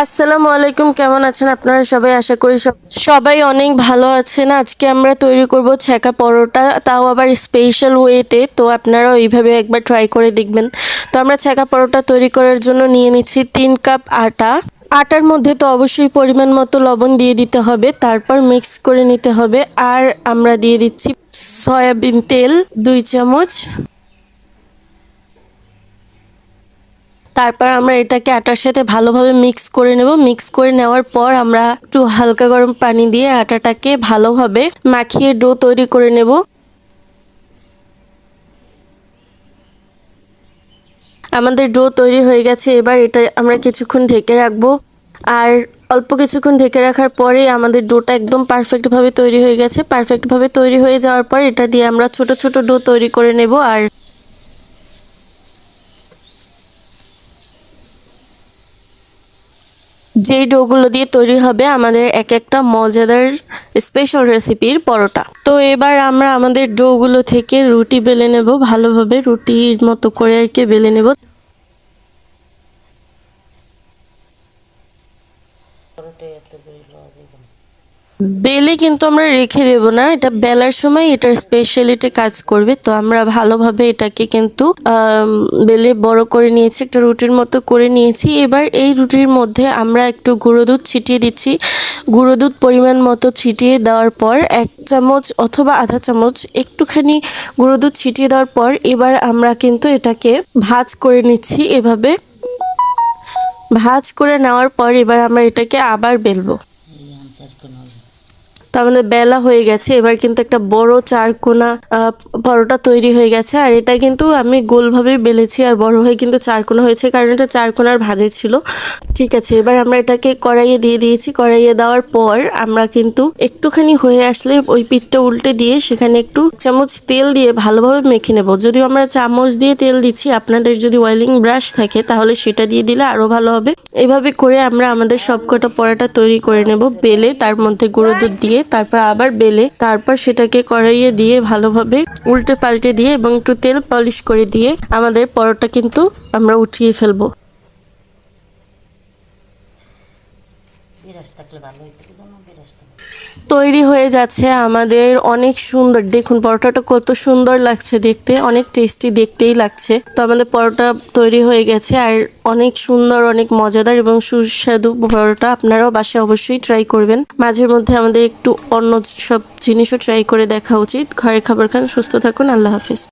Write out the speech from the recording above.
আসসালামু আলাইকুম, কেমন আছেন আপনারা সবাই? আশা করি সব- সবাই অনেক ভালো আছেন। আজকে আমরা তৈরি করব ছ্যাঁকা পরোটা, তাও আবার স্পেশাল ওয়েতে তো আপনারা ওইভাবে একবার ট্রাই করে দেখবেন। তো আমরা ছ্যাঁকা পরোটা তৈরি করার জন্য নিয়ে নিচ্ছি তিন কাপ আটা। আটার মধ্যে তো অবশ্যই পরিমাণ মতো লবণ দিয়ে দিতে হবে। তারপর মিক্স করে নিতে হবে। আর আমরা দিয়ে দিচ্ছি সয়াবিন তেল, দুই চামচ। তারপর আমরা এটাকে আটার সাথে ভালোভাবে মিক্স করে নেব। মিক্স করে নেওয়ার পর আমরা একটু হালকা গরম পানি দিয়ে আটাটাকে ভালোভাবে মাখিয়ে ডো তৈরি করে নেব। আমাদের ডো তৈরি হয়ে গেছে। এবার এটা আমরা কিছুক্ষণ ঢেকে রাখব। আর অল্প কিছুক্ষণ ঢেকে রাখার পরেই আমাদের ডোটা একদম পারফেক্টভাবে তৈরি হয়ে গেছে। পারফেক্টভাবে তৈরি হয়ে যাওয়ার পর এটা দিয়ে আমরা ছোট ছোট ডো তৈরি করে নেব। আর যেই ডোগুলো দিয়ে তৈরি হবে আমাদের এক একটা মজাদার স্পেশাল রেসিপির পরোটা। তো এবার আমরা আমাদের ডোগুলো থেকে রুটি বেলে নেব, ভালোভাবে রুটির মতো করে আর কি বেলে নেব। বেলে কিন্তু আমরা রেখে দেব না, এটা বেলার সময় এটার স্পেশালিটি কাজ করবে, তো আমরা ভালোভাবে এটাকে কিন্তু বেলে বড় করে নিয়েছি, একটা রুটির মতো করে নিয়েছি। এবার এই রুটির মধ্যে আমরা একটু গুঁড়ো দুধ ছিটিয়ে দিচ্ছি। গুঁড়ো দুধ পরিমাণ মতো ছিটিয়ে দেওয়ার পর এক চামচ অথবা আধা চামচ একটুখানি গুঁড়ো দুধ ছিটিয়ে দেওয়ার পর এবার আমরা কিন্তু এটাকে ভাজ করে নিচ্ছি এভাবে। ভাজ করে নেওয়ার পর এবার আমরা এটাকে আবার বেলবো এই আনসার কোন হবে তো আমাদের বেলা হয়ে গেছে। এবার কিন্তু একটা বড় চারকোনা পরোটা তৈরি হয়ে গেছে। আর এটা কিন্তু আমি গোলভাবে বেলেছি আর বড় হয়ে কিন্তু চারকোনা হয়েছে কারণ এটা চারকোনার ভাজে ছিল। ঠিক আছে, এবার আমরা এটাকে কড়াইয়ে দিয়ে দিয়েছি। কড়াইয়ে দেওয়ার পর আমরা কিন্তু একটুখানি হয়ে আসলে ওই পিঠটা উল্টে দিয়ে সেখানে একটু চামচ তেল দিয়ে ভালোভাবে মেখে নেব। যদিও আমরা চামচ দিয়ে তেল দিচ্ছি, আপনাদের যদি ওয়েলিং ব্রাশ থাকে তাহলে সেটা দিয়ে দিলে আরও ভালো হবে। এভাবে করে আমরা আমাদের সবকটা পরোটা তৈরি করে নেব, বেলে তার মধ্যে গুঁড়ো দুধ দিয়ে তারপর আবার বেলে, তারপর সেটাকে কড়াইয়ে দিয়ে ভালোভাবে উল্টে পাল্টে দিয়ে এবং একটু তেল পলিশ করে দিয়ে আমাদের পরোটা কিন্তু আমরা উঠিয়ে ফেলব। তৈরি হয়ে যাচ্ছে আমাদের অনেক সুন্দর, দেখুন পরোটাটা কত সুন্দর লাগছে দেখতে, অনেক টেস্টি দেখতেই লাগছে। তো আমাদের পরোটা তৈরি হয়ে গেছে আর অনেক সুন্দর, অনেক মজাদার এবং সুস্বাদু পরোটা আপনারাও বাসায় অবশ্যই ট্রাই করবেন। মাঝে মধ্যে আমাদের একটু অন্য সব জিনিসও ট্রাই করে দেখা উচিত। ঘরে খাবার খান সুস্থ থাকুন, আল্লাহ হাফিজ।